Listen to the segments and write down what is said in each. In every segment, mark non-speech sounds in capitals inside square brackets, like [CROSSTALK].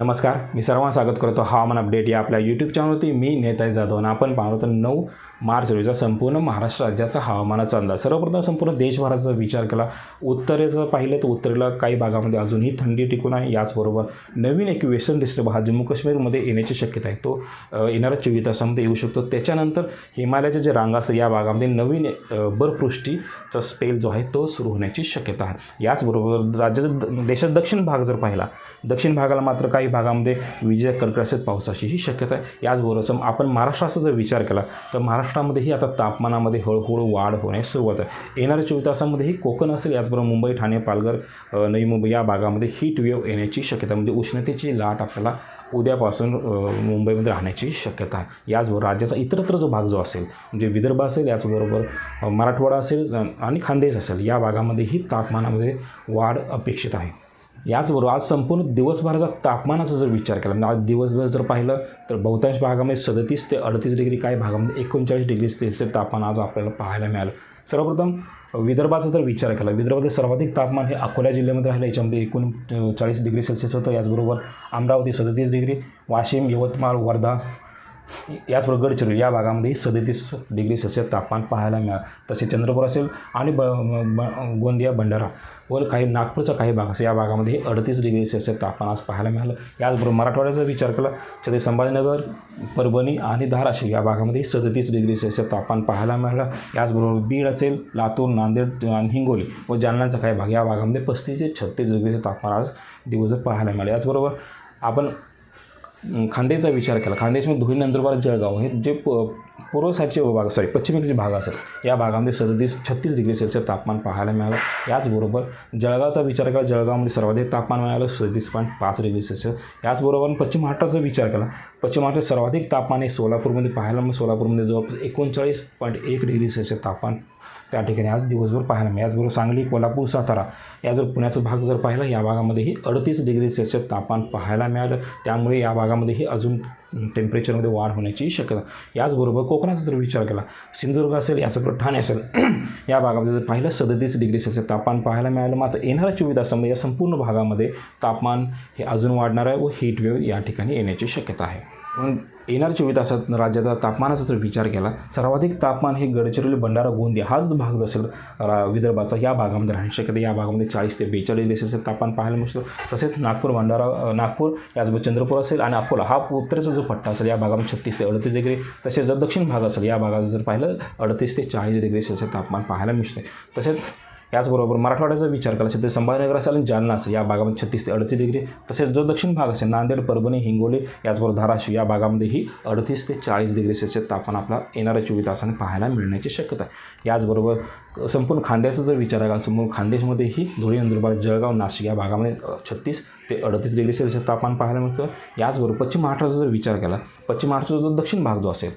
नमस्कार मी सर्वांना स्वागत करतो हवामान अपडेट या आपल्या यूट्यूब चॅनलवरती मी नेताजी जाधव आणि आपण पाहतो तर नऊ मार्च रोजीचा संपूर्ण महाराष्ट्र राज्याचा हवामानाचा अंदाज. सर्वप्रथम संपूर्ण देशभराचा विचार केला. उत्तरेचं पाहिलं तर उत्तरेला काही भागामध्ये अजूनही थंडी टिकून आहे. याचबरोबर नवीन एक वेस्टर्न डिस्टर्ब हा जम्मू काश्मीरमध्ये येण्याची शक्यता आहे. तो येणाऱ्या चोवीस तासामध्ये येऊ शकतो. त्याच्यानंतर हिमालयाच्या जे रांगा असतात या भागामध्ये नवीन बर्फवृष्टीचा स्पेल जो आहे तो सुरू होण्याची शक्यता आहे. याचबरोबर राज्याचा द- देशाचा दक्षिण भाग जर पाहिला दक्षिण भागाला मात्र काही भागामध्ये विजय कर्कशात पावसाचीही शक्यता आहे. याचबरोबर आपण महाराष्ट्राचा जर विचार केला तर महाराष्ट्रामध्येही आता तापमानामध्ये हळूहळू वाढ होण्यास सुरुवात आहे. येणाऱ्या चोवीस तासामध्येही कोकण असेल याचबरोबर मुंबई ठाणे पालघर नवी मुंबई या भागामध्ये हीट वेव्ह येण्याची शक्यता म्हणजे उष्णतेची लाट आपल्याला उद्यापासून मुंबईमध्ये राहण्याची शक्यता आहे. याचबरोबर राज्याचा इतरत्र जो भाग जो असेल म्हणजे विदर्भ असेल याचबरोबर मराठवाडा असेल आणि खानदेश असेल या भागामध्येही तापमानामध्ये वाढ अपेक्षित आहे. याचबरोबर आज संपूर्ण दिवसभराचा तापमानाचा जर विचार केला म्हणजे आज दिवसभर जर पाहिलं तर बहुतांश भागामध्ये सदतीस ते अडतीस डिग्री काही भागामध्ये एकोणचाळीस डिग्री सेल्सिअस तापमान आज आपल्याला पाहायला मिळालं. सर्वप्रथम विदर्भाचा जर विचार केला विदर्भातील सर्वाधिक तापमान हे अकोला जिल्ह्यामध्ये राहिलं याच्यामध्ये एकूण चाळीस डिग्री सेल्सिअस होतं. याचबरोबर अमरावती सदतीस डिग्री वाशिम यवतमाळ वर्धा याचबरोबर गडचिरोली या भागामध्ये सदतीस डिग्री सेल्सिअस तापमान पाहायला मिळालं. तसे चंद्रपूर असेल आणि ब ब- गोंदिया भंडारा व काही नागपूरचा काही भाग असेल या भागामध्ये अडतीस डिग्री सेल्सिअस तापमान आज पाहायला मिळालं. याचबरोबर मराठवाड्याचा विचार केला छत्रपती संभाजीनगर परभणी आणि धाराशिव या भागामध्ये सदतीस डिग्री सेल्सिअस तापमान पाहायला मिळालं. याचबरोबर बीड असेल लातूर नांदेड आणि हिंगोली व जालन्याचा काही भाग या भागामध्ये पस्तीस ते छत्तीस डिग्री तापमान आज दिवस पाहायला मिळालं. याचबरोबर आपण खांदेचा विचार केला. खानदेशमध्ये धुळे नंदुरबार जळगाव. हे जे प पूर्व साईडचे भाग सॉरी पश्चिमेकडचे भाग असेल या भागामध्ये सदतीस छत्तीस डिग्री सेल्सिअस तापमान पाहायला मिळालं. याचबरोबर जळगावचा विचार केला जळगावमध्ये सर्वाधिक तापमान मिळालं सदतीस पॉईंट पाच डिग्री सेल्सिअस. याचबरोबर पश्चिम महाराष्ट्राचा विचार केला पश्चिम महाराष्ट्रात सर्वाधिक तापमान हे सोलापूरमध्ये पाहायला मिळालं. सोलापूरमध्ये जवळपास एकोणचाळीस पॉईंट एक डिग्री सेल्सिअस तापमान त्या ठिकाणी आज दिवसभर पाहायला मिळेल. याचबरोबर सांगली कोल्हापूर सातारा या जर पुण्याचा भाग जर पाहिला या भागामध्येही अडतीस डिग्री सेल्सिअस तापमान पाहायला मिळालं. त्यामुळे या भागामध्येही अजून टेम्परेचरमध्ये वाढ होण्याची शक्यता. याचबरोबर कोकणाचा जर विचार केला सिंधुदुर्ग असेल याचबरोबर ठाणे असेल [CLEARS THROAT] या भागामध्ये जर पाहिलं सदतीस डिग्री सेल्सिअस तापमान पाहायला मिळालं. मात्र येणाऱ्या चोवीस तासामध्ये या संपूर्ण भागामध्ये तापमान हे अजून वाढणार आहे व हीट वेव्ह या ठिकाणी येण्याची शक्यता आहे. म्हणून येणार चोवीस तासात राज्याचा तापमानाचा जर विचार केला सर्वाधिक तापमान हे गडचिरोली भंडारा गोंदिया हा जो भाग असेल रा- विदर्भाचा या भागामध्ये राहण्याची शक्यता या भागामध्ये चाळीस ते बेचाळीस डिग्री सेल्सिअस तापमान पाहायला मिळतं. तसेच नागपूर भंडारा नागपूर याचबरोबर चंद्रपूर असेल आणि अकोला हा उत्तरेचा जो पट्टा असेल या भागामध्ये छत्तीस ते अडतीस डिग्री तसेच जर दक्षिण भाग असेल या भागात जर पाहिलं अडतीस ते चाळीस डिग्री सेल्सिअस तापमान पाहायला मिळते तसेच याचबरोबर मराठवाड्याचा विचार केला छत्रपती संभाजीनगर असेल आणि जालना असेल या भागामध्ये छत्तीस ते अडतीस डिग्री. तसेच जो दक्षिण भाग असेल नांदेड परभणी हिंगोली याचबरोबर धाराशिव या भागामध्येही अडतीस ते चाळीस डिग्री सेल्सिअस तापमान आपला येणाऱ्या चोवीस तासाने पाहायला मिळण्याची शक्यता आहे. याचबरोबर संपूर्ण खानदेशाचा जर विचार केला संपूर्ण खानदेशमध्येही धुळे नंदुरबार जळगाव नाशिक या भागामध्ये छत्तीस ते अडतीस डिग्री सेल्सिअस तापमान पाहायला मिळतं. याचबरोबर पश्चिम महाराष्ट्राचा जर विचार केला पश्चिम महाराष्ट्राचा जो दक्षिण भाग जो असेल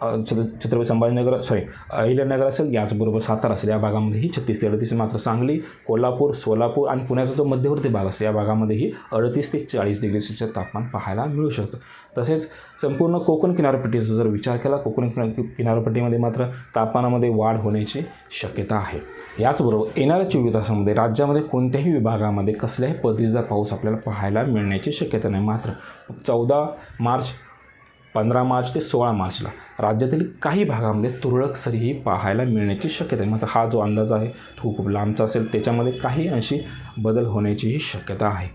छत्रपती संभाजीनगर सॉरी अहिल्यानगर असेल याचबरोबर सातारा असेल या भागामध्येही छत्तीस ते अडतीस मात्र सांगली कोल्हापूर सोलापूर आणि पुण्याचा जो मध्यवर्ती भाग असेल या भागामध्येही अडतीस ते चाळीस डिग्री सेल्सिअस तापमान पाहायला मिळू शकतं. तसेच संपूर्ण कोकण किनारपट्टीचा जर विचार केला कोकण किनारपट्टीमध्ये मात्र तापमानामध्ये वाढ होण्याची शक्यता आहे. याचबरोबर येणाऱ्या चोवीस तासामध्ये राज्यामध्ये कोणत्याही विभागामध्ये कसल्याही पद्धतीचा पाऊस आपल्याला पाहायला मिळण्याची शक्यता नाही. मात्र चौदा मार्च पंधरा मार्च ते सोळा मार्चला राज्यातील काही भागामध्ये तुरळक सरीही पाहायला मिळण्याची शक्यता आहे. मात्र हा जो अंदाज आहे तो खूप लांबचा असेल. त्याच्यामध्ये काही अंशी बदल होण्याचीही शक्यता आहे.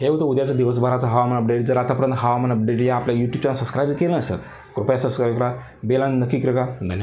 हे होतं उद्याचं दिवसभराचं हवामान अपडेट. जर आतापर्यंत हवामान अपडेट या आपल्या यूट्यूब चॅनल सबस्क्राईब केलं नसेल कृपया सबस्क्राईब करा. बेल नक्की करा. धन्यवाद.